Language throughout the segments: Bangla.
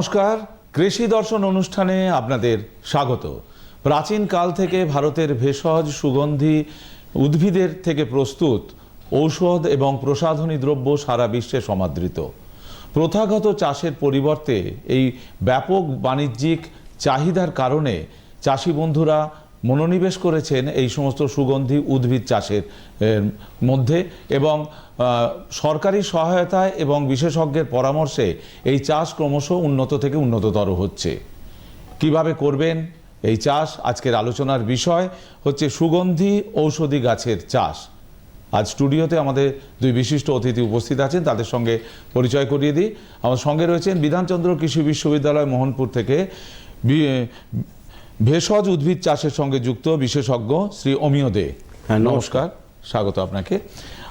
নমস্কার। কৃষি দর্শন অনুষ্ঠানে আপনাদের স্বাগত। প্রাচীন কাল থেকে ভারতের ভেষজ সুগন্ধি উদ্ভিদের থেকে প্রস্তুত ঔষধ এবং প্রসাধনী দ্রব্য সারা বিশ্বে সমাদৃত। প্রথাগত চাষের পরিবর্তে এই ব্যাপক বাণিজ্যিক চাহিদার কারণে চাষি বন্ধুরা মনোনিবেশ করেছেন এই সমস্ত সুগন্ধি উদ্ভিদ চাষের মধ্যে এবং সরকারি সহায়তায় এবং বিশেষজ্ঞের পরামর্শে এই চাষ ক্রমশ উন্নত থেকে উন্নততর হচ্ছে। কীভাবে করবেন এই চাষ? আজকের আলোচনার বিষয় হচ্ছে সুগন্ধি ঔষধি গাছের চাষ। আজ স্টুডিওতে আমাদের দুই বিশিষ্ট অতিথি উপস্থিত আছেন, তাদের সঙ্গে পরিচয় করিয়ে দিই। আমার সঙ্গে রয়েছেন বিধানচন্দ্র কৃষি বিশ্ববিদ্যালয় মোহনপুর থেকে ভেষজ উদ্ভিদ চাষের সঙ্গে যুক্ত বিশেষজ্ঞ শ্রী অমিয় দে। হ্যাঁ, নমস্কার। স্বাগত আপনাকে।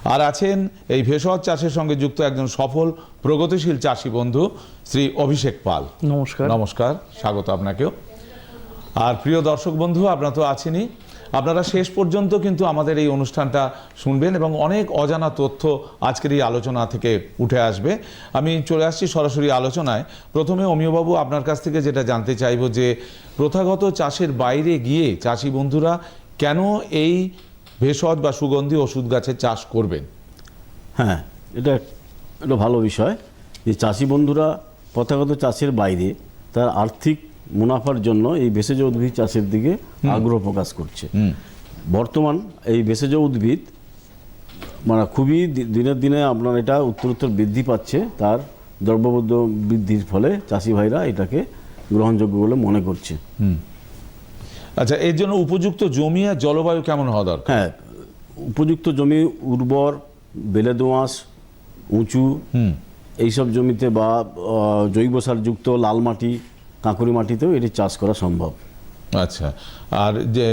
আর আছেন এই ভেষজ চাষের সঙ্গে যুক্ত একজন সফল প্রগতিশীল চাষি বন্ধু শ্রী অভিষেক পাল। নমস্কার। নমস্কার স্বাগত আপনাকেও। আর প্রিয় দর্শক বন্ধু আপনারা তো আছেনই। আপনারা শেষ পর্যন্ত কিন্তু আমাদের এই অনুষ্ঠানটা শুনবেন এবং অনেক অজানা তথ্য আজকের এই আলোচনা থেকে উঠে আসবে। আমি চলে আসছি সরাসরি আলোচনায়। প্রথমে অমিয়বাবু, আপনার কাছ থেকে যেটা জানতে চাইব যে, প্রথাগত চাষের বাইরে গিয়ে চাষি বন্ধুরা কেন এই ভেষজ বা সুগন্ধি ওষুধ গাছের চাষ করবেন? হ্যাঁ এটা একটা ভালো বিষয় যে চাষি বন্ধুরা প্রথাগত চাষের বাইরে তার আর্থিক মুনাফার জন্য এই ভেষজ উদ্ভিদ চাষের দিকে আগ্রহ প্রকাশ করছে। বর্তমান এই ভেষজ উদ্ভিদ মানে খুবই দিনের দিনে আপনার এটা উত্তরোত্তর বৃদ্ধি পাচ্ছে তার দ্রব্যবদ্ধ বৃদ্ধির ফলে চাষি ভাইরা এটাকে গ্রহণযোগ্য বলে মনে করছে। আচ্ছা এর জন্য উপযুক্ত জমি আর জলবায়ু কেমন হওয়া দরকার? হ্যাঁ উপযুক্ত জমি উর্বর বেলে দোঁয়াশ উঁচু এইসব জমিতে বা জৈব সারযুক্ত লাল মাটি কাঁকুরি মাটিতেও এটি চাষ করা সম্ভব। আচ্ছা। আর যে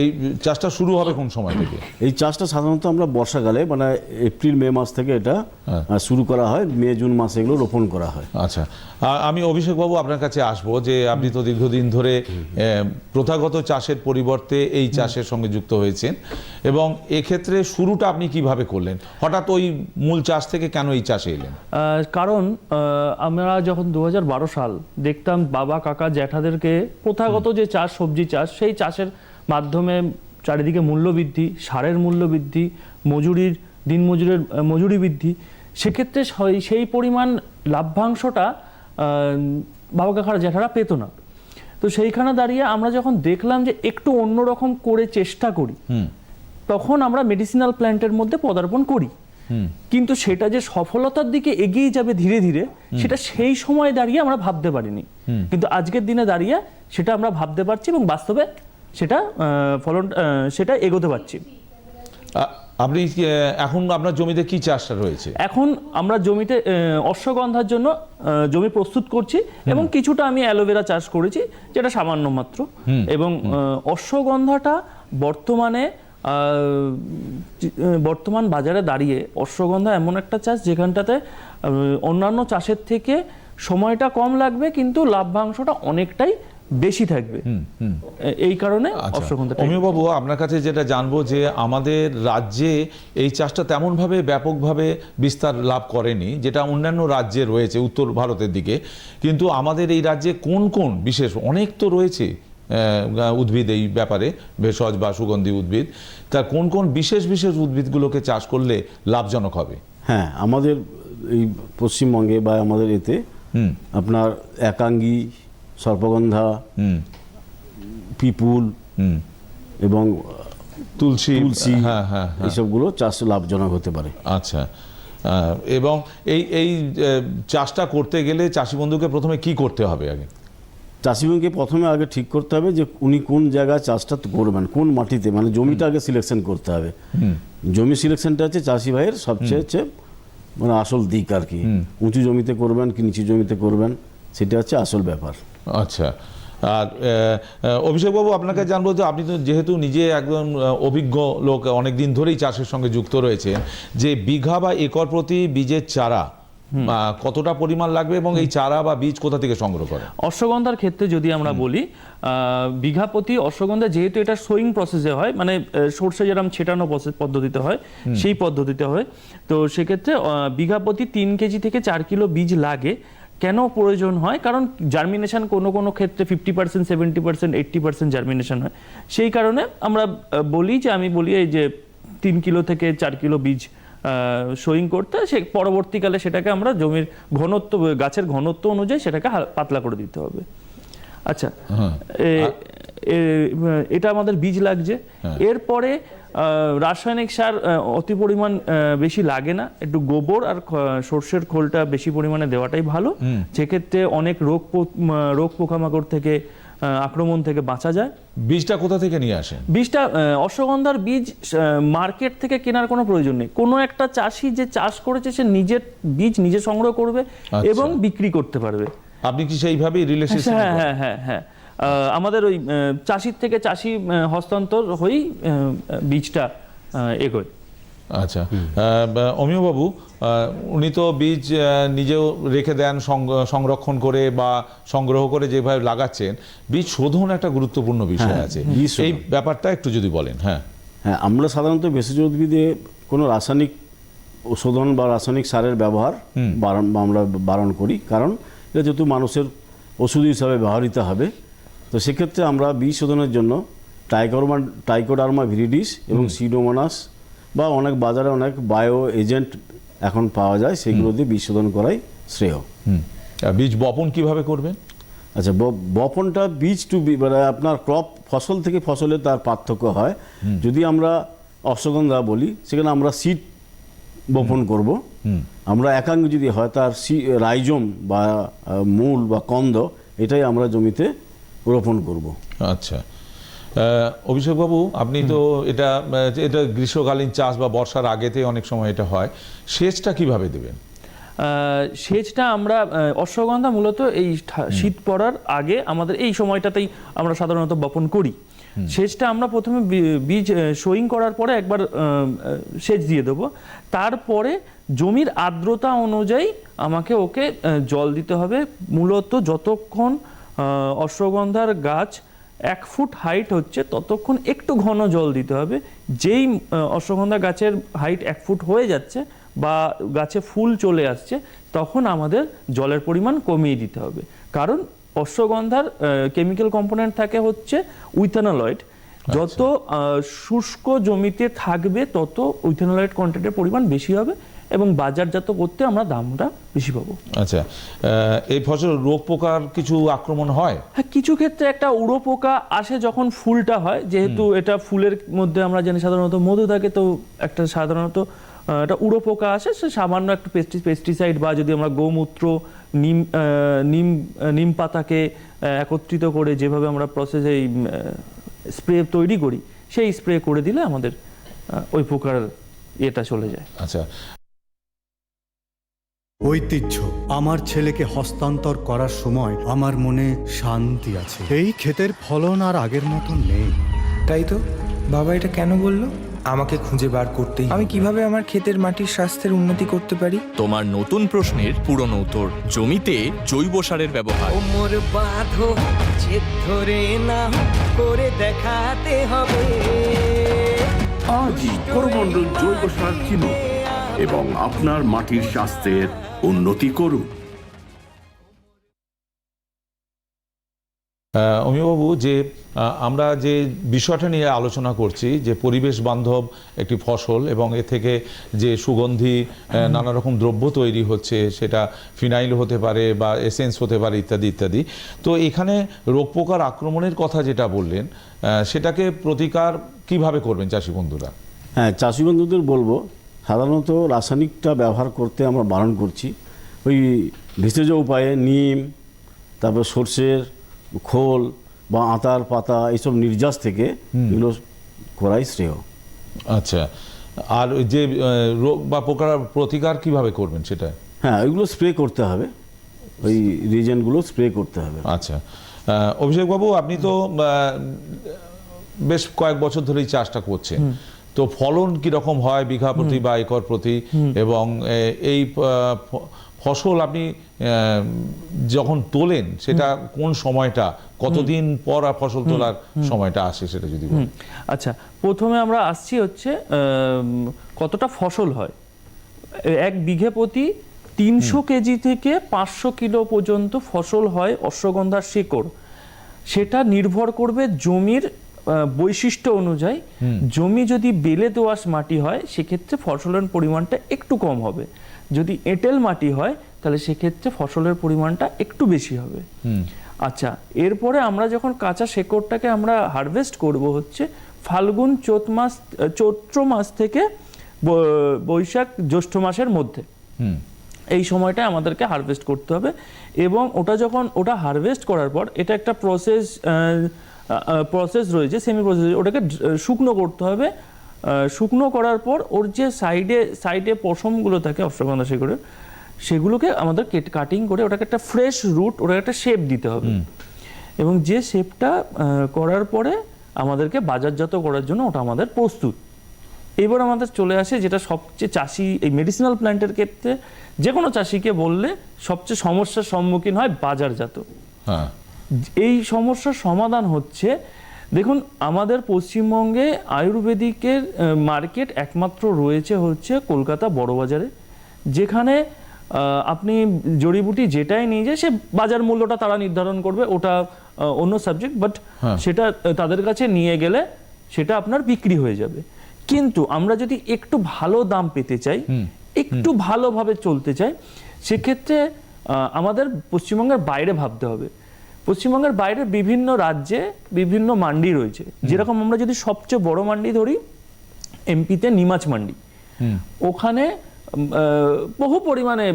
এই চাষটা শুরু হবে কোন সময় থেকে? এই চাষটা সাধারণত আমরা বর্ষাকালে মানে এপ্রিল মে মাস থেকে এটা হ্যাঁ। শুরু করা হয় মে জুন মাসে এগুলো রোপণ করা হয়। আচ্ছা। আমি অভিষেক বাবু আপনার কাছে আসব যে আপনি তো দীর্ঘদিন ধরে প্রথাগত চাষের পরিবর্তে এই চাষের সঙ্গে যুক্ত হয়েছেন এবং এক্ষেত্রে শুরুটা আপনি কীভাবে করলেন? হঠাৎ ওই মূল চাষ থেকে কেন এই চাষে এলেন? কারণ আমরা যখন দু হাজার বারো সাল দেখতাম বাবা কাকা জ্যাঠাদেরকে প্রথাগত যে চাষ সবজি চাষ সেই চাষের মাধ্যমে চারিদিকে মূল্য বৃদ্ধি সারের মূল্য বৃদ্ধি মজুরির দিন মজুরের মজুরি বৃদ্ধি সেক্ষেত্রে সেই- সেই পরিমাণ লাভ্যাংশটা বাবা কাকার জ্যাঠারা পেতো না। তো সেইখানে দাঁড়িয়ে আমরা যখন দেখলাম যে একটু অন্যরকম করে চেষ্টা করি তখন আমরা মেডিসিনাল প্ল্যান্টের মধ্যে পদার্পণ করি। কিন্তু সেটা যে সফলতার দিকে এগিয়ে যাবে ধীরে ধীরে সেটা সেই সময় দাঁড়িয়ে আমরা ভাবতে পারিনি। কিন্তু আজকের দিনে দাঁড়িয়ে সেটা আমরা ভাবতে পারছি এবং বাস্তবে সেটা ফলন সেটা এগোতে পারছি। আপনি এখন আপনার জমিতে কি চাষটা রয়েছে? এখন আমরা জমিতে অশ্বগন্ধার জন্য জমি প্রস্তুত করছি এবং কিছুটা আমি অ্যালোভেরা চাষ করেছি যেটা সামান্য মাত্র। এবং অশ্বগন্ধাটা বর্তমানে বর্তমান বাজারে দাঁড়িয়ে অশ্বগন্ধা এমন একটা চাষ যেখানটাতে অন্যান্য চাষের থেকে সময়টা কম লাগবে কিন্তু লাভ্যাংশটা অনেকটাই বেশি থাকবে। এই কারণে আচ্ছা। অশ্বগন্ধাটা অমিয়বাবু আপনার কাছে যেটা জানব যে আমাদের রাজ্যে এই চাষটা তেমনভাবে ব্যাপকভাবে বিস্তার লাভ করেনি যেটা অন্যান্য রাজ্যে রয়েছে উত্তর ভারতের দিকে। কিন্তু আমাদের এই রাজ্যে কোন কোন বিশেষ অনেক তো রয়েছে উদ্ভিদ এই ব্যাপারে ভেষজ বা সুগন্ধি উদ্ভিদ। তার কোন কোন বিশেষ বিশেষ উদ্ভিদগুলোকে চাষ করলে লাভজনক হবে? হ্যাঁ আমাদের এই পশ্চিমবঙ্গে বা আমাদের এতে আপনার একাঙ্গী সর্পগন্ধা পিপুল এবং তুলসী তুলসী হ্যাঁ হ্যাঁ হ্যাঁ। এইসবগুলো চাষ লাভজনক হতে পারে। আচ্ছা। এবং এই এই চাষটা করতে গেলে চাষি বন্ধুকে প্রথমে কি করতে হবে আগে? চাষিবাকে প্রথমে আগে ঠিক করতে হবে যে উনি কোন জায়গায় চাষটা করবেন কোন মাটিতে মানে জমিটা আগে সিলেকশন করতে হবে। জমি সিলেকশনটা হচ্ছে চাষি ভাইয়ের সবচেয়ে হচ্ছে মানে আসল দিক আর কি। উঁচু জমিতে করবেন কি নিচু জমিতে করবেন সেটা হচ্ছে আসল ব্যাপার। আচ্ছা। আর অভিষেকবাবু আপনাকে জানব যে আপনি তো যেহেতু নিজে একদম অভিজ্ঞ লোক অনেক দিন ধরেই চাষের সঙ্গে যুক্ত রয়েছে যে বিঘা বা একর প্রতি বীজের চারা কতটা পরিমাণ লাগবে এবং এই চারা বা বীজ কোথা থেকে সংগ্রহ করে অশ্বগন্ধার ক্ষেত্রে যদি আমরা বলি বিঘা প্রতি অশ্বগন্ধা যেহেতু এটা সোয়িং প্রসেসে হয় মানে সর্ষে যেরকম ছেটানো পদ্ধতিতে হয় সেই পদ্ধতিতে হয়। তো সেক্ষেত্রে বিঘা প্রতি তিন কেজি থেকে চার কিলো বীজ লাগে কেন প্রয়োজন হয় কারণ জার্মিনেশন কোনো কোনো ক্ষেত্রে fifty percent seventy percent eighty percent germination হয় সেই কারণে আমরা বলি যে আমি বলি এই যে তিন কিলো থেকে চার কিলো বীজ সোয়িং করতে সে পরবর্তীকালে সেটাকে আমরা জমির ঘনত্ব গাছের ঘনত্ব অনুযায়ী সেটাকে পাতলা করে দিতে হবে আচ্ছা হ্যাঁ। এটা আমাদের বীজ লাগছে হ্যাঁ। এরপরে রাসায়নিক সার অতি পরিমাণ বেশি লাগে না। একটু গোবর আর সর্ষের খোলটা বেশি পরিমাণে দেওয়াটাই ভালো। সেক্ষেত্রে অনেক রোগ রোগ পোকামাকড় থেকে আক্রমণ থেকে বাঁচা যায়। বীজটা কোথা থেকে নিয়ে আসে? বীজটা অশ্বগন্ধার বীজ মার্কেট থেকে কেনার কোনো প্রয়োজন নেই। কোনো একটা চাষি যে চাষ করেছে সে নিজের বীজ নিজে সংগ্রহ করবে আচ্ছা। এবং বিক্রি করতে পারবে। আপনি কি সেইভাবেই রিলেশনশিপ হ্যাঁ হ্যাঁ হ্যাঁ হ্যাঁ। আমাদের ওই চাষির থেকে চাষি হস্তান্তর হয়েই বীজটা এগোয়। আচ্ছা। অমিয় বাবু উনি তো বীজ নিজেও রেখে দেন সংরক্ষণ করে বা সংগ্রহ করে যেভাবে লাগাচ্ছেন বীজ শোধন একটা গুরুত্বপূর্ণ বিষয় হ্যাঁ, আছে। এই ব্যাপারটা একটু যদি বলেন হ্যাঁ। হ্যাঁ আমরা সাধারণত ভেষজ উদ্ভিদে কোনো রাসায়নিক শোধন বা রাসায়নিক সারের ব্যবহার বারণ আমরা বারণ করি। কারণ এটা যেহেতু মানুষের ওষুধ হিসাবে ব্যবহৃত হবে তো সেক্ষেত্রে আমরা বীজ শোধনের জন্য টাইকোরমা টাইকোডার্মা ভিরিডিস এবং সিডোমোনাস বা অনেক বাজারে অনেক বায়ো এজেন্ট এখন পাওয়া যায় সেগুলো দিয়ে বীজ শোধন করাই শ্রেয়। বীজ বপন কীভাবে করবেন? আচ্ছা ব- বপনটা বীজ টু বি মানে আপনার ক্রপ ফসল থেকে ফসলে তার পার্থক্য হয়। যদি আমরা অশ্বগন্ধা বলি সেখানে আমরা সিড বপন করব। আমরা একাঙ্গ যদি হয় তার সি রাইজম বা মূল বা কন্দ এটাই আমরা জমিতে রোপণ করব। আচ্ছা। অভিষেক বাবু আপনি তো এটা এটা গ্রীষ্মকালীন চাষ বা বর্ষার আগেতে অনেক সময় এটা হয়। সেচটা কীভাবে দেবেন? সেচটা আমরা অশ্বগন্ধা মূলত এই ঠা- শীত পড়ার আগে আমাদের এই সময়টাতেই আমরা সাধারণত বপন করি। সেচটা আমরা প্রথমে বীজ সোয়িং করার পরে একবার সেচ দিয়ে দেবো। তারপরে জমির আর্দ্রতা অনুযায়ী আমাকে ওকে জল দিতে হবে। মূলত যতক্ষণ অশ্বগন্ধার গাছ এক ফুট হাইট হচ্ছে ততক্ষণ একটু ঘন জল দিতে হবে। যেই অশ্বগন্ধা গাছের হাইট এক ফুট হয়ে যাচ্ছে বা গাছে ফুল চলে আসছে তখন আমাদের জলের পরিমাণ কমিয়ে দিতে হবে। কারণ অশ্বগন্ধার কেমিক্যাল কম্পোনেন্ট থাকে হচ্ছে উইথানলয়েড যত শুষ্ক জমিতে থাকবে তত উইথানলয়েড কন্টেন্টের পরিমাণ বেশি হবে। এবং বাজারজাত করতে আমরা দামটা বেশি পাবো। আচ্ছা এই ফসল রোগ পোকার কিছু আক্রমণ হয়? হ্যাঁ কিছু ক্ষেত্রে একটা উড়ো পোকা আসে যখন ফুলটা হয় যেহেতু এটা ফুলের মধ্যে আমরা জানি সাধারণত মধু থাকে তো একটা সাধারণত একটা উড়ো পোকা আসে সে সামান্য একটা পেস্টি পেস্টিসাইড বা যদি আমরা গোমূত্র নিম নিম নিম পাতাকে একত্রিত করে যেভাবে আমরা প্রসেসে স্প্রে তৈরি করি সেই স্প্রে করে দিলে আমাদের ওই পোকার এটা চলে যায়। আচ্ছা ঐতিহ্য। আমার ছেলেকে হস্তান্তর করার সময় আমার মনে শান্তি আছে। এই ক্ষেতের ফলন আর আগের মতো নেই। তাই তো? বাবা এটা কেন বলল? আমাকে খুঁজে বার করতেই আমি কীভাবে আমার ক্ষেতের মাটির স্বাস্থ্যের উন্নতি করতে পারি? তোমার নতুন প্রশ্নের পুরনো উত্তর জমিতে জৈব সারের ব্যবহার। ওমর বাঁধো জেদ ধরে না করে দেখাতে হবে। আজই করমণ্ডল জৈব সার এবং আপনার মাটির স্বাস্থ্যের উন্নতি করুন। আহ, অমিয়বাবু যে আমরা যে বিষয়টা নিয়ে আলোচনা করছি যে পরিবেশ বান্ধব একটি ফসল এবং এ থেকে যে সুগন্ধি নানা রকম দ্রব্য তৈরি হচ্ছে সেটা ফিনাইল হতে পারে বা এসেন্স হতে পারে ইত্যাদি ইত্যাদি। তো এখানে রোগ পোকার আক্রমণের কথা যেটা বললেন সেটাকে প্রতিকার কীভাবে করবেন চাষি বন্ধুরা? হ্যাঁ চাষি বন্ধুদের বলব সাধারণত রাসায়নিকটা ব্যবহার করতে আমরা বারণ করছি। ওই ভেষজ উপায়ে নিম তারপর সর্ষের খোল বা আতার পাতা এইসব নির্যাস থেকে এগুলো করাই শ্রেয়। আচ্ছা আর ওই যে রোগ বা পোকার প্রতিকার কীভাবে করবেন সেটা? হ্যাঁ ওইগুলো স্প্রে করতে হবে। ওই রিজেন্টগুলো স্প্রে করতে হবে। আচ্ছা অভিষেকবাবু আপনি তো বেশ কয়েক বছর ধরেই চাষটা করছেন। তো ফলন কি রকম হয় বিঘা প্রতি বা একর প্রতি? এবং এই ফসল আপনি যখন তোলেন সেটা কোন সময়টা? কতদিন পর আর ফসল তোলার সময়টা আসে সেটা যদি আচ্ছা প্রথমে আমরা আসছি হচ্ছে কতটা ফসল হয়? এক বিঘে প্রতি তিনশো কেজি থেকে পাঁচশো কিলো পর্যন্ত ফসল হয় অশ্বগন্ধার শেকড়। সেটা নির্ভর করবে জমির বৈশিষ্ট্য অনুযায়ী জমি যদি বেলে দোআঁশ মাটি হয় সেক্ষেত্রে ফসলের পরিমাণটা একটু কম হবে। যদি এঁটেল মাটি হয় তাহলে সেক্ষেত্রে ফসলের পরিমাণটা একটু বেশি হবে। আচ্ছা এরপরে আমরা যখন কাঁচা শেকড়টাকে আমরা হারভেস্ট করব হচ্ছে ফাল্গুন চৈত মাস চৈত্র মাস থেকে বৈশাখ জ্যৈষ্ঠ মাসের মধ্যে। এই সময়টা আমাদেরকে হারভেস্ট করতে হবে এবং ওটা যখন ওটা হারভেস্ট করার পর এটা একটা প্রসেস প্রসেস রয়েছে সেমি প্রসেস ওটাকে শুকনো করতে হবে। শুকনো করার পর ওর যে সাইডে সাইডে পশমগুলো থাকে অশ্বগন্ধা শেকড়ের সেগুলোকে আমাদের কাটিং করে ওটাকে একটা ফ্রেশ রুট ওটাকে একটা শেপ দিতে হবে। এবং যে শেপটা করার পরে আমাদেরকে বাজারজাত করার জন্য ওটা আমাদের প্রস্তুত। এবার আমাদের চলে আসে যেটা সবচেয়ে চাষি এই মেডিসিনাল প্ল্যান্টের ক্ষেত্রে যে কোনো চাষিকে বললে সবচেয়ে সমস্যার সম্মুখীন হয় বাজারজাত। হ্যাঁ। এই সমস্যার সমাধান হচ্ছে দেখুন আমাদের পশ্চিমবঙ্গে আয়ুর্বেদিকের মার্কেট একমাত্র রয়েছে হচ্ছে কলকাতা বড়বাজারে যেখানে আপনি জড়িবুটি যেটাই নিয়ে যায় সে বাজার মূল্যটা তারা নির্ধারণ করবে ওটা অন্য সাবজেক্ট বাট হ্যাঁ। সেটা তাদের কাছে নিয়ে গেলে সেটা আপনার বিক্রি হয়ে যাবে। কিন্তু আমরা যদি একটু ভালো দাম পেতে চাই একটু ভালোভাবে চলতে চাই সেক্ষেত্রে আমাদের পশ্চিমবঙ্গের বাইরে ভাবতে হবে। পশ্চিমবঙ্গের বাইরে বিভিন্ন রাজ্যে বিভিন্ন মান্ডি রয়েছে। যেরকম আমরা যদি সবচেয়ে বড় মান্ডি ধরি এমপিতে নিমাচ মান্ডি। ওখানে বহু পরিমাণে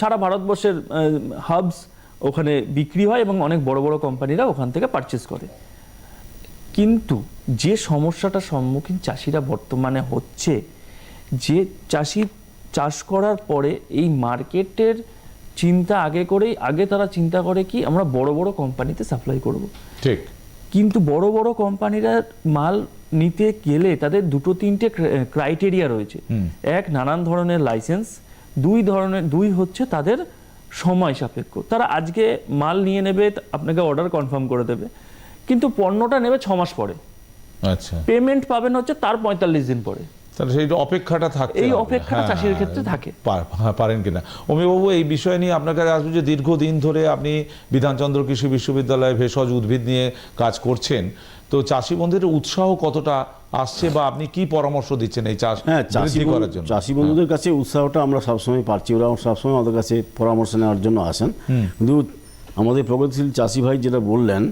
সারা ভারতবর্ষের হাবস ওখানে বিক্রি হয় এবং অনেক বড় বড় কোম্পানিরা ওখান থেকে পারচেস করে। কিন্তু যে সমস্যাটার সম্মুখীন চাষিরা বর্তমানে হচ্ছে যে চাষি চাষ করার পরে এই মার্কেটের চিন্তা আগে করেই আগে তারা চিন্তা করে কি আমরা বড় বড় কোম্পানিতে সাপ্লাই করব। ঠিক। কিন্তু বড় বড় কোম্পানিরা মাল নিতে গেলে তাদের দুটো তিনটে ক্রাইটেরিয়া রয়েছে। এক নানান ধরনের লাইসেন্স দুই ধরনের দুই হচ্ছে তাদের সময় সাপেক্ষ। তারা আজকে মাল নিয়ে নেবে আপনাকে অর্ডার কনফার্ম করে দেবে। কিন্তু পণ্যটা নেবে ছ মাস পরে। আচ্ছা। পেমেন্ট পাবেন হচ্ছে তার পঁয়তাল্লিশ দিন পরে। তাহলে সেই অপেক্ষাটা থাকতে এই। অপেক্ষাটা হ্যাঁ, চাষির ক্ষেত্রে থাকে। হ্যাঁ, পারেন কিনা। অমিবাবু এই বিষয় নিয়ে আপনার কাছে আসবে যে দীর্ঘদিন ধরে আপনি বিধানচন্দ্র কৃষি বিশ্ববিদ্যালয়ে ভেষজ উদ্ভিদ নিয়ে কাজ করছেন। তো চাষি বন্ধুদের উৎসাহ কতটা আসছে বা আপনি কি পরামর্শ দিচ্ছেন এই চাষ হ্যাঁ চাষি বৃদ্ধি করার জন্য? চাষি বন্ধুদের কাছে উৎসাহটা আমরা সবসময় পাচ্ছি। ওরা সবসময় আমাদের কাছে পরামর্শ নেওয়ার জন্য আসেন। কিন্তু আমাদের প্রগতিশীল চাষি ভাই যেটা বললেন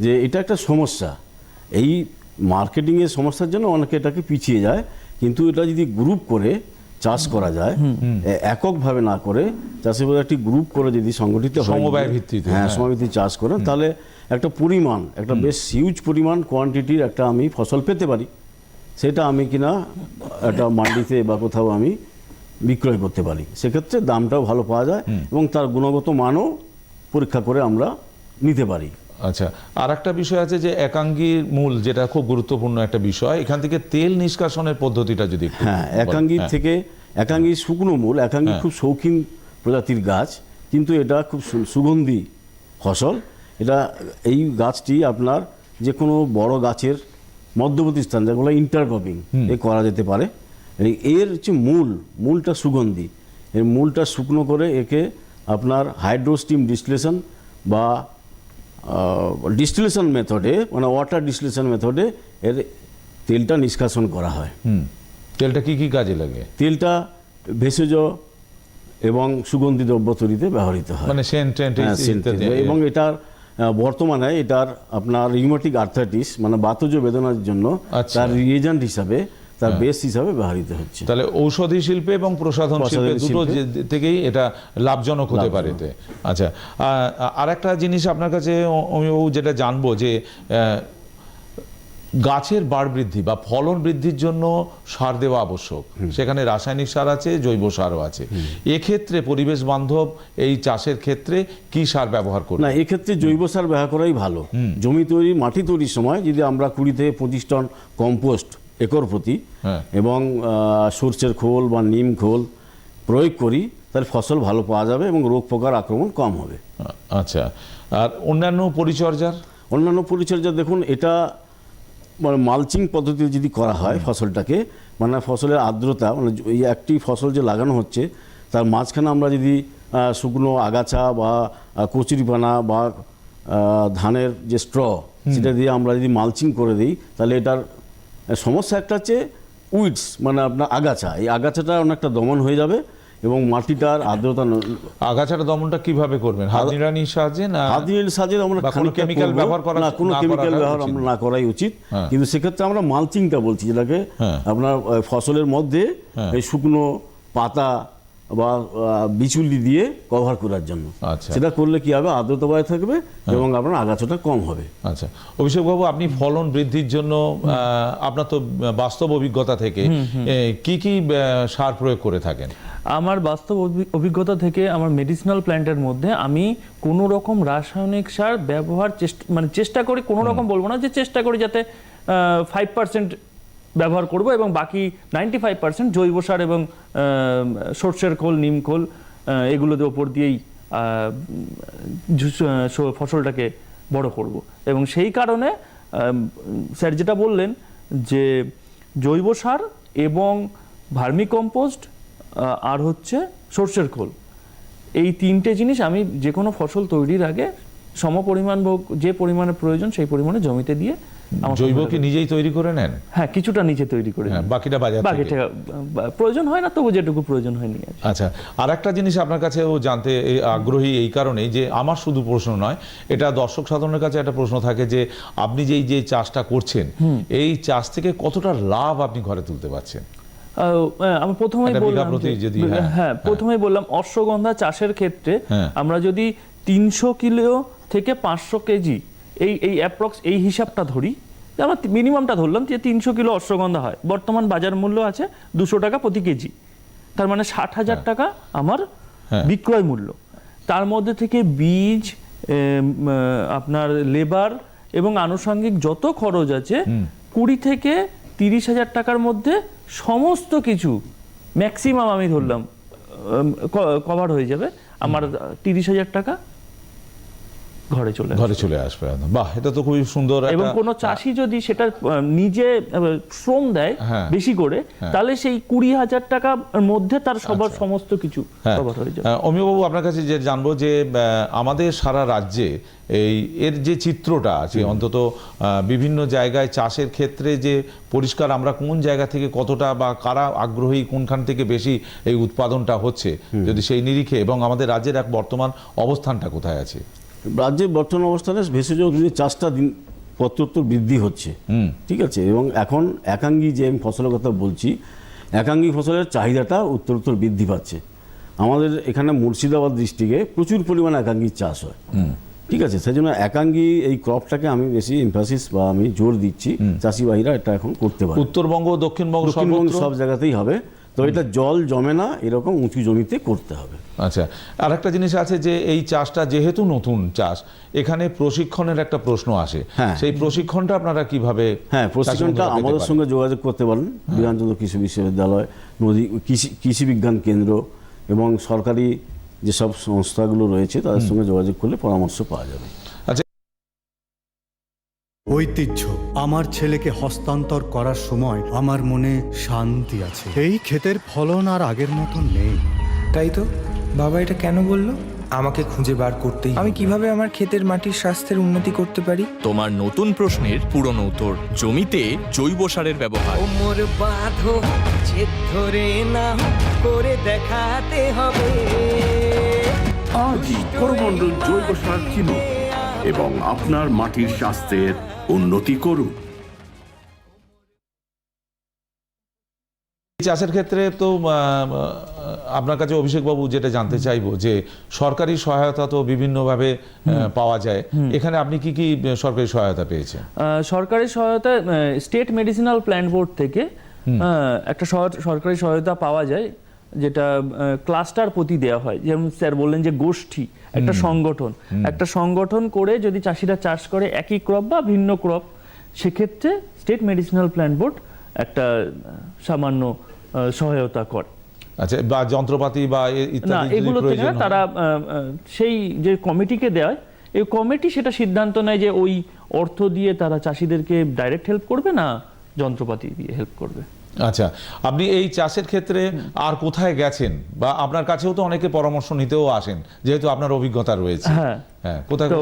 যে এটা একটা সমস্যা। এই মার্কেটিংয়ের সমস্যার জন্য অনেকে এটাকে পিছিয়ে যায়। কিন্তু এটা যদি গ্রুপ করে চাষ করা যায় এককভাবে না করে চাষের মধ্যে একটি গ্রুপ করে যদি সংগঠিত সমবায় ভিত্তিতে, হ্যাঁ হ্যাঁ। সমবায় চাষ করেন তাহলে একটা পরিমাণ একটা বেশ হিউজ পরিমাণ কোয়ান্টিটির একটা আমি ফসল পেতে পারি। সেটা আমি কিনা একটা মান্ডিতে বা কোথাও আমি বিক্রয় করতে পারি। সেক্ষেত্রে দামটাও ভালো পাওয়া যায় এবং তার গুণগত মানও পরীক্ষা করে আমরা নিতে পারি। আচ্ছা আর একটা বিষয় আছে যে একাঙ্গীর মূল যেটা খুব গুরুত্বপূর্ণ একটা বিষয় এখান থেকে তেল নিষ্কাশনের পদ্ধতিটা যদি হ্যাঁ বলেন। একাঙ্গির হ্যাঁ। থেকে একাঙ্গি শুকনো মূল একাঙ্গি হ্যাঁ। খুব শৌখিন প্রজাতির গাছ কিন্তু এটা খুব সুগন্ধি ফসল এটা এই গাছটি আপনার যে কোনো বড় গাছের মধ্যবর্তী স্থান যেগুলো ইন্টারক্রপিং এ করা যেতে পারে এর হচ্ছে মূল মূলটা সুগন্ধি এর মূলটা শুকনো করে একে আপনার হাইড্রোস্টিম ডিস্টিলেশন বা ডিস্টিলেশন মেথডে মানে ওয়াটার ডিস্টিলেশন মেথডে এর তেলটা নিষ্কাশন করা হয়। তেলটা কি কি কাজে লাগে? তেলটা ভেষজ এবং সুগন্ধি দ্রব্য তৈরিতে ব্যবহৃত হয়। মানে হ্যাঁ। এবং এটার বর্তমানে এটার আপনার রিউমেটিক আর্থাইটিস মানে বাতজ বেদনার জন্য আচ্ছা। তার রিয়েজেন্ট হিসাবে তার বেস হিসাবে ব্যবহৃত হচ্ছে। তাহলে ঔষধি শিল্পে এবং প্রসাধন শিল্পে দুটো থেকেই এটা লাভজনক হতে পারে। আচ্ছা আর একটা জিনিস আপনার কাছে যেটা জানব যে গাছের বাড় বৃদ্ধি বা ফলন বৃদ্ধির জন্য সার দেওয়া আবশ্যক। সেখানে রাসায়নিক সার আছে জৈব সারও আছে। এক্ষেত্রে পরিবেশ বান্ধব এই চাষের ক্ষেত্রে কি সার ব্যবহার করবে না এক্ষেত্রে জৈব সার ব্যবহার করাই ভালো। জমি তৈরি মাটি তৈরির সময় যদি আমরা কুড়ি থেকে পঁচিশ টন কম্পোস্ট একর প্রতি হ্যাঁ। এবং আহ, সর্ষের খোল বা নিম খোল প্রয়োগ করি তাহলে ফসল ভালো পাওয়া যাবে এবং রোগ পোকার আক্রমণ কম হবে। আচ্ছা। আর অন্যান্য পরিচর্যার? অন্যান্য পরিচর্যা দেখুন এটা মানে মালচিং পদ্ধতিতে যদি করা হয় ফসলটাকে মানে ফসলের আর্দ্রতা মানে এই একটি ফসল যে লাগানো হচ্ছে তার মাঝখানে আমরা যদি শুকনো আগাছা বা কচুরিপানা বা ধানের যে স্ট্র সেটা দিয়ে আমরা যদি মালচিং করে দিই তাহলে এটার সমস্যা একটা হচ্ছে উইডস মানে আপনার আগাছা এই আগাছাটা অনেকটা দমন হয়ে যাবে এবং মাটিটার আর্দ্রতা আগাছাটা দমনটা কীভাবে করবেন হাত নিড়ানির সাহায্যে না হাত সাহায্যে আমরা কোনো কেমিক্যাল ব্যবহার করা- না কোনো কেমিক্যাল ব্যবহার আমরা না। না করাই উচিত হ্যাঁ। কিন্তু সেক্ষেত্রে আমরা মালচিংটা বলছি যেটাকে হ্যাঁ। আপনার ফসলের মধ্যে হ্যাঁ। এই শুকনো পাতা বা বিচুলি দিয়ে কভার করার জন্য। আচ্ছা। সেটা করলে কি হবে? আর্দ্রতা বজায় থাকবে এবং আপনার আগাছাটা কম হবে। আচ্ছা। অভিষেক বাবু আপনি ফলন বৃদ্ধির জন্য আপনার তো বাস্তব অভিজ্ঞতা থেকে কি কি সার প্রয়োগ করে থাকেন? আমার বাস্তব অভিজ্ঞতা থেকে আমার মেডিসিনাল প্ল্যান্টের মধ্যে আমি কোনো রকম রাসায়নিক সার ব্যবহার চেষ্টা মানে চেষ্টা করি কোনো রকম বলব না যে চেষ্টা করি যাতে ফাইভ পার্সেন্ট ব্যবহার করব এবং বাকি নাইনটি ফাইভ পার্সেন্ট জৈব সার এবং সর্ষের খোল, নিম খোল এগুলোদের ওপর দিয়েই ফসলটাকে বড় করব। এবং সেই কারণে স্যার যেটা বললেন যে জৈব সার এবং ভার্মি কম্পোস্ট আর হচ্ছে সর্ষের খোল। এই তিনটে জিনিস আমি যে কোনো ফসল তৈরির আগে সম পরিমাণ যে পরিমাণে প্রয়োজন সেই পরিমাণে জমিতে দিয়ে জৈব কি নিজেই তৈরি করে নেন? হ্যাঁ কিছুটা নিচে তৈরি করে হ্যাঁ, নিই। বাকিটা বাজার বাকি থেকে। টাকা, বা- প্রয়োজন হয় না তবু যেটুকু প্রয়োজন হয় নিয়ে আচ্ছা আর একটা জিনিস আপনার কাছেও জানতে আগ্রহী এই কারণে যে আমার শুধু প্রশ্ন নয় এটা দর্শক সাধারণের কাছে একটা প্রশ্ন থাকে যে আপনি যেই যে চাষটা করছেন এই চাষ থেকে কতটা লাভ আপনি ঘরে তুলতে পারছেন? আহ, আমি প্রথমেই বললাম হ্যাঁ, হ্যাঁ প্রথমেই বললাম অশ্বগন্ধা চাষের ক্ষেত্রে হ্যাঁ। আমরা যদি তিনশো কিলো থেকে পাঁচশো কেজি এই এই অ্যাপ্রক্স এই হিসাবটা ধরি আমরা মিনিমামটা ধরলাম যে তিনশো কিলো অশ্বগন্ধা হয়। বর্তমান বাজার মূল্য আছে দুশো টাকা প্রতি কেজি। তার মানে ষাট হাজার টাকা আমার হ্যাঁ। বিক্রয় মূল্য। তার মধ্যে থেকে বীজ আপনার লেবার এবং আনুষঙ্গিক যত খরচ আছে কুড়ি থেকে তিরিশ হাজার টাকার মধ্যে সমস্ত কিছু ম্যাক্সিমাম আমি ধরলাম কভার হয়ে যাবে। আমার তিরিশ হাজার টাকা ঘরে চলে আসবে। ঘরে চলে আসবে বাহ এটা তো খুবই সুন্দর এবং কোনো চাষি যদি সেটা নিজে শ্রম দেয় হ্যাঁ। বেশি করে তাহলে সেই কুড়ি হাজার টাকার মধ্যে তার সবার সমস্ত কিছু হ্যাঁ। কভার হয়ে যাবে। অমিয়বাবু আপনার কাছে যে জানব যে আমাদের সারা রাজ্যে এই এর যে চিত্রটা আছে অন্তত বিভিন্ন জায়গায় চাষের ক্ষেত্রে যে পরিষ্কার আমরা কোন জায়গা থেকে কতটা বা কারা আগ্রহী কোনখান থেকে বেশি এই উৎপাদনটা হচ্ছে যদি সেই নিরিখে এবং আমাদের রাজ্যের এক বর্তমান অবস্থানটা কোথায় আছে? রাজ্যের বর্তমান অবস্থানে ভেষজ উদ্ভিদের চাষটা দিন প্রত্যুত্তর বৃদ্ধি হচ্ছে। ঠিক আছে? এবং এখন একাঙ্গি যে আমি ফসলের কথা বলছি একাঙ্গি ফসলের চাহিদাটা উত্তরোত্তর বৃদ্ধি পাচ্ছে। আমাদের এখানে মুর্শিদাবাদ ডিস্ট্রিক্টে প্রচুর পরিমাণে একাঙ্গির চাষ হয়। ঠিক আছে? সেই জন্য একাঙ্গি এই ক্রপটাকে আমি বেশি এমফাসিস বা আমি জোর দিচ্ছি চাষিবাহীরা এটা এখন করতে পারে। উত্তরবঙ্গ দক্ষিণবঙ্গ সব জায়গাতেই হবে। তো এটা জল জমে না এরকম উঁচু জমিতে করতে হবে। আচ্ছা আর একটা জিনিস আছে যে এই চাষটা যেহেতু নতুন চাষ এখানে প্রশিক্ষণের একটা প্রশ্ন আসে। হ্যাঁ। সেই প্রশিক্ষণটা আপনারা কীভাবে হ্যাঁ প্রশিক্ষণটা আমাদের সঙ্গে যোগাযোগ করতে পারেন। বিধানচন্দ্র কৃষি বিশ্ববিদ্যালয় নদী কৃষি কৃষি বিজ্ঞান কেন্দ্র এবং সরকারি যেসব সংস্থাগুলো রয়েছে তাদের সঙ্গে যোগাযোগ করলে পরামর্শ পাওয়া যাবে। ঐতিহ্য। আমার ছেলেকে হস্তান্তর করার সময় আমার মনে শান্তি আছে। এই ক্ষেতের ফলন আর আগের মতন নেই। তাই তো? বাবা এটা কেন বলল? আমাকে খুঁজে বার করতেই আমি কীভাবে আমার ক্ষেতের মাটির স্বাস্থ্যের উন্নতি করতে পারি? তোমার নতুন প্রশ্নের পুরনো উত্তর জমিতে জৈব সারের ব্যবহার। ওমর বাঁধো জেদ ধরে না করে দেখাতে হবে। আজই করমণ্ডল জৈব সার কিনুন। এবং আপনার মাটির স্বাস্থ্যের উন্নতি করুন। এই চাষের ক্ষেত্রে তো আপনার কাছে অভিষেক বাবু যেটা জানতে চাইব যে সরকারি সহায়তা তো বিভিন্নভাবে পাওয়া যায়। এখানে আপনি কি কি সরকারি সহায়তা পেয়েছেন? আহ, সরকারি সহায়তা স্টেট মেডিসিনাল প্ল্যান বোর্ড থেকে একটা সরকারি সহায়তা পাওয়া যায়। যেটা ক্লাস্টার প্রতি দেওয়া হয়। যেমন স্যার বললেন যে গোষ্ঠী একটা সংগঠন। একটা সংগঠন করে যদি চাষিরা চাষ করে একই ক্রপ বা ভিন্ন ক্রপ সেক্ষেত্রে স্টেট মেডিসিনাল প্ল্যান বোর্ড একটা সামান্য সহায়তা করে। আচ্ছা বা যন্ত্রপাতি বা ইত্যাদি এগুলো থেকে? তারা সেই যে কমিটিকে দেয় এই কমিটি সেটা সিদ্ধান্ত নেয় যে ওই অর্থ দিয়ে তারা চাষিদেরকে ডাইরেক্ট হেল্প করবে না যন্ত্রপাতি দিয়ে হেল্প করবে? আচ্ছা আপনি এই চাষের ক্ষেত্রে আর কোথায় গেছেন? বা আপনার কাছেও তো অনেকে পরামর্শ নিতেও আসেন যেহেতু আপনার অভিজ্ঞতা রয়েছে। হ্যাঁ। হ্যাঁ কোথায় তো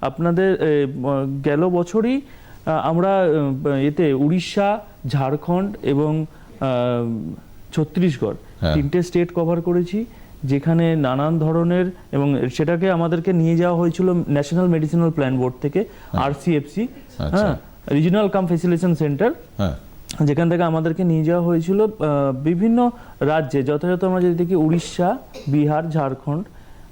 আপনাদের গেল বছরই আমরা এতে উড়িষ্যা ঝাড়খণ্ড এবং ছত্তিশগড় হ্যাঁ। তিনটে স্টেট কভার করেছি যেখানে নানান ধরনের এবং সেটাকে আমাদেরকে নিয়ে যাওয়া হয়েছিল ন্যাশনাল মেডিসিনাল প্ল্যান বোর্ড থেকে আরসিএফসি আচ্ছা। হ্যাঁ রিজিনাল কাম ফেসিলেশন সেন্টার। হ্যাঁ। যেখান থেকে আমাদেরকে নিয়ে যাওয়া হয়েছিল বিভিন্ন রাজ্যে যথাযথ আমরা যদি দেখি উড়িষ্যা বিহার ঝাড়খণ্ড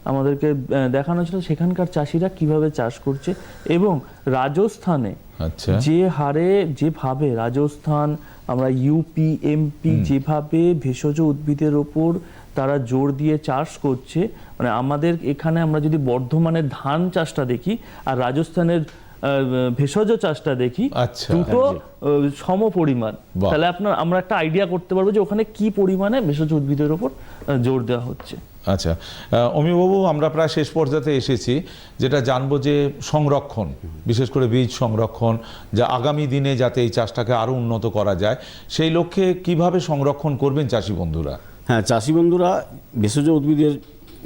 আমাদেরকে দেখানো ছিল সেখানকার চাষিরা কীভাবে চাষ করছে এবং রাজস্থানে আচ্ছা। যে হারে যেভাবে রাজস্থান আমরা ইউপি এমপি যেভাবে ভেষজ উদ্ভিদের ওপর তারা জোর দিয়ে চাষ করছে মানে আমাদের এখানে আমরা যদি বর্ধমানের ধান চাষটা দেখি আর রাজস্থানের ভেষজ চাষটা দেখি আচ্ছা। দুটো আহ, সম পরিমাণ। তাহলে আপনার আমরা একটা আইডিয়া করতে পারব যে ওখানে কি পরিমাণে ভেষজ উদ্ভিদের ওপর জোর দেওয়া হচ্ছে। আচ্ছা অমিবাবু আমরা প্রায় শেষ পর্যায়ে এসেছি যেটা জানব যে সংরক্ষণ বিশেষ করে বীজ সংরক্ষণ যা আগামী দিনে যাতে এই চাষটাকে আরও উন্নত করা যায় সেই লক্ষ্যে কীভাবে সংরক্ষণ করবেন চাষি বন্ধুরা? হ্যাঁ চাষি বন্ধুরা ভেষজ উদ্ভিদের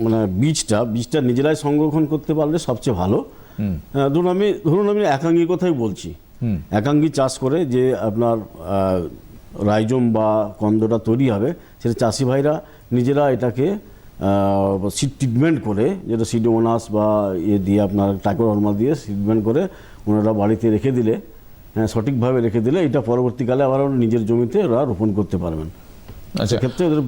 মানে বীজটা বীজটা নিজেরাই সংরক্ষণ করতে পারলে সবচেয়ে ভালো। হ্যাঁ, ধরুন আমি ধরুন আমি একাঙ্গি কথাই বলছি। একাঙ্গি চাষ করে যে আপনার রাইজম বা কন্দটা তৈরি হবে সেটা চাষি ভাইরা নিজেরা এটাকে সিড ট্রিটমেন্ট করে যেটা সিডোমোনাস বা ইয়ে দিয়ে আপনার টাকর হরমাল দিয়ে ট্রিটমেন্ট করে ওনারা বাড়িতে রেখে দিলে হ্যাঁ সঠিকভাবে রেখে দিলে এটা পরবর্তীকালে আবার নিজের জমিতে ওরা রোপণ করতে পারবেন। আচ্ছা। সেক্ষেত্রে ওদের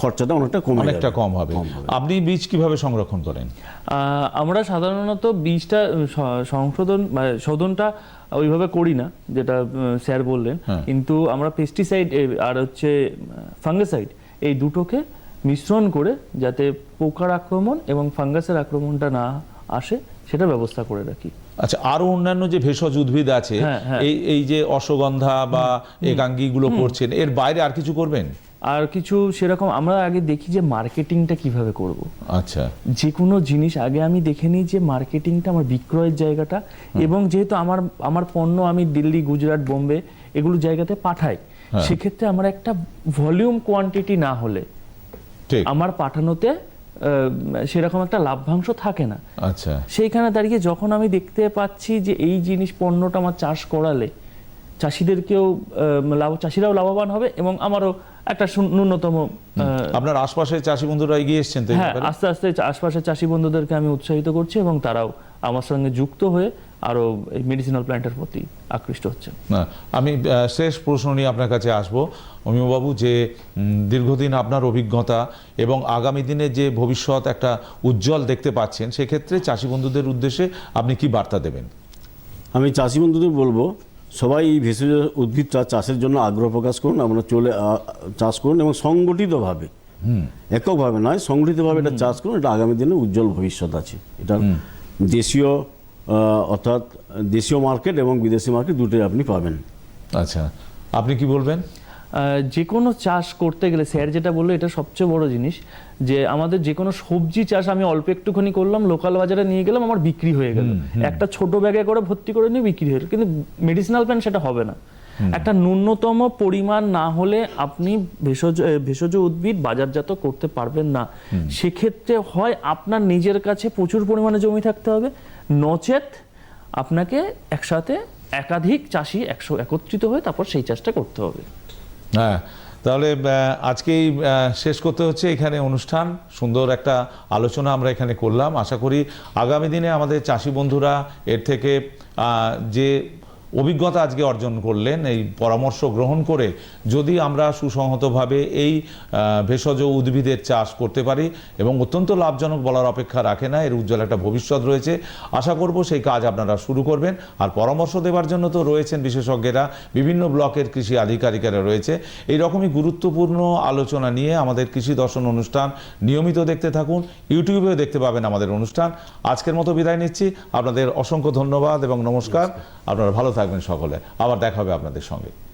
খরচাটা অনেকটা কমে অনেকটা কম হবে। আপনি বীজ কীভাবে সংরক্ষণ করেন? আহ, আমরা সাধারণত বীজটা সংশোধন শোধনটা ওইভাবে করি না যেটা স্যার বললেন। হ্যাঁ। কিন্তু আমরা পেস্টিসাইড আর হচ্ছে ফাঙ্গাসাইড এই দুটোকে মিশ্রণ করে যাতে পোকার আক্রমণ এবং ফাঙ্গাসের আক্রমণটা না আসে সেটা ব্যবস্থা করে রাখি। আচ্ছা আরও অন্যান্য যে ভেষজ উদ্ভিদ আছে হ্যাঁ, হ্যাঁ। এই এই যে অশ্বগন্ধা বা একাঙ্গি গুলো করছেন এর বাইরে আর কিছু করবেন? আর কিছু সেরকম আমরা আগে দেখি যে মার্কেটিংটা কীভাবে করব। আচ্ছা। যে কোনো জিনিস আগে আমি দেখে নিই যে মার্কেটিংটা আমার বিক্রয়ের জায়গাটা এবং যেহেতু আমার আমার পণ্য আমি দিল্লি গুজরাট বোম্বে এগুলো জায়গাতে পাঠাই হ্যাঁ। সেক্ষেত্রে আমার একটা ভলিউম কোয়ান্টিটি না হলে আমার পাঠানোতে সেরকম একটা লাভ্যাংশ থাকে না। আচ্ছা। সেইখানে দাঁড়িয়ে যখন আমি দেখতে পাচ্ছি যে এই জিনিস পণ্যটা আমার চাষ করালে চাষিদেরকেও লাভ চাষিরাও লাভবান হবে এবং আমারও একটা ন্যূনতম আপনার আশপাশে চাষি বন্ধুরা এগিয়ে এসছেন তো হ্যাঁ আস্তে আস্তে আশপাশের চাষি বন্ধুদেরকে আমি উৎসাহিত করছি এবং তারাও আমার সঙ্গে যুক্ত হয়ে আরও এই মেডিসিনাল প্ল্যান্টের প্রতি আকৃষ্ট হচ্ছেন। না আমি শেষ প্রশ্ন নিয়ে আপনার কাছে আসব। অমিয়বাবু যে দীর্ঘদিন আপনার অভিজ্ঞতা এবং আগামী দিনে যে ভবিষ্যৎ একটা উজ্জ্বল দেখতে পাচ্ছেন সেক্ষেত্রে চাষি বন্ধুদের উদ্দেশ্যে আপনি কি বার্তা দেবেন? আমি চাষি বন্ধুদের বলব সবাই এই ভেষজ উদ্ভিদ চাষের জন্য আগ্রহ প্রকাশ করুন আমরা চলে চাষ করুন এবং সংগঠিতভাবে এককভাবে নয় সংগঠিতভাবে এটা চাষ করুন এটা আগামী দিনে উজ্জ্বল ভবিষ্যৎ আছে। এটা দেশীয় অর্থাৎ দেশীয় মার্কেট এবং বিদেশি মার্কেট দুটোই আপনি পাবেন। আচ্ছা আপনি কি বলবেন? যে কোনো চাষ করতে গেলে স্যার যেটা বলল এটা সবচেয়ে বড় জিনিস যে আমাদের যে কোনো সবজি চাষ আমি অল্প একটুখানি করলাম লোকাল বাজারে নিয়ে গেলাম আমার বিক্রি হয়ে গেল। একটা ছোট ব্যাগে করে ভর্তি করে নিয়ে বিক্রি হয়ে গেল। কিন্তু মেডিসিনাল প্ল্যান্ট সেটা হবে না। একটা ন্যূনতম পরিমাণ না হলে আপনি ভেষজ ভেষজ উদ্ভিদ বাজারজাত করতে পারবেন না। সেক্ষেত্রে হয় আপনার নিজের কাছে প্রচুর পরিমাণে জমি থাকতে হবে। নচেত আপনাকে একসাথে একাধিক চাষি একশো একত্রিত হয়ে তারপর সেই চাষটা করতে হবে। হ্যাঁ তাহলে আজকেই শেষ করতে হচ্ছে এখানে অনুষ্ঠান। সুন্দর একটা আলোচনা আমরা এখানে করলাম। আশা করি আগামী দিনে আমাদের চাষি বন্ধুরা এর থেকে যে অভিজ্ঞতা আজকে অর্জন করলেন, এই পরামর্শ গ্রহণ করে যদি আমরা সুসংহতভাবে এই ভেষজ উদ্ভিদের চাষ করতে পারি এবং অত্যন্ত লাভজনক বলার অপেক্ষা রাখে না, এর উজ্জ্বল একটা ভবিষ্যৎ রয়েছে, আশা করব সেই কাজ আপনারা শুরু করবেন। আর পরামর্শ দেওয়ার জন্য তো রয়েছেন বিশেষজ্ঞরা, বিভিন্ন ব্লকের কৃষি আধিকারিকেরা রয়েছে। এই রকমই গুরুত্বপূর্ণ আলোচনা নিয়ে আমাদের কৃষি দর্শন অনুষ্ঠান নিয়মিত দেখতে থাকুন, ইউটিউবেও দেখতে পাবেন আমাদের অনুষ্ঠান। আজকের মতো বিদায় নিচ্ছি। আপনাদের অসংখ্য ধন্যবাদ এবং নমস্কার। আপনারা ভালো থাকবেন সকলে। আবার দেখা হবে আপনাদের সঙ্গে।